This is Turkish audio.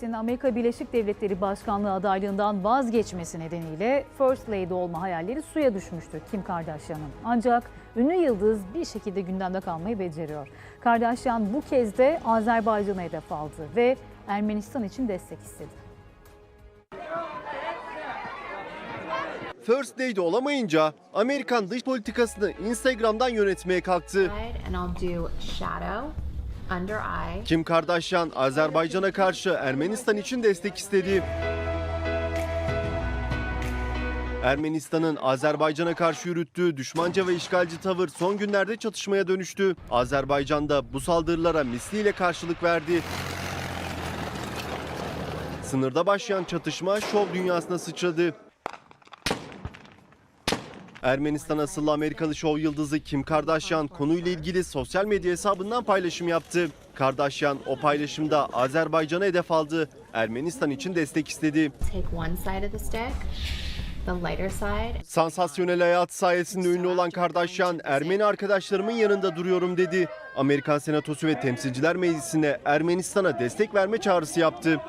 Harris'in Amerika Birleşik Devletleri Başkanlığı adaylığından vazgeçmesi nedeniyle First Lady olma hayalleri suya düşmüştü Kim Kardashian'ın. Ancak ünlü yıldız bir şekilde gündemde kalmayı beceriyor. Kardashian bu kez de Azerbaycan'a hedef aldı ve Ermenistan için destek istedi. First Lady olamayınca Amerikan dış politikasını Instagram'dan yönetmeye kalktı. Kim Kardashian Azerbaycan'a karşı Ermenistan için destek istedi. Ermenistan'ın Azerbaycan'a karşı yürüttüğü düşmanca ve işgalci tavır son günlerde çatışmaya dönüştü. Azerbaycan'da bu saldırılara misliyle karşılık verdi. Sınırda başlayan çatışma şov dünyasına sıçradı. Ermenistan asıllı Amerikalı şov yıldızı Kim Kardashian konuyla ilgili sosyal medya hesabından paylaşım yaptı. Kardashian o paylaşımda Azerbaycan'a hedef aldı. Ermenistan için destek istedi. Sansasyonel hayat sayesinde ünlü olan Kardashian, Ermeni arkadaşlarımın yanında duruyorum dedi. Amerikan Senatosu ve Temsilciler Meclisi'ne Ermenistan'a destek verme çağrısı yaptı.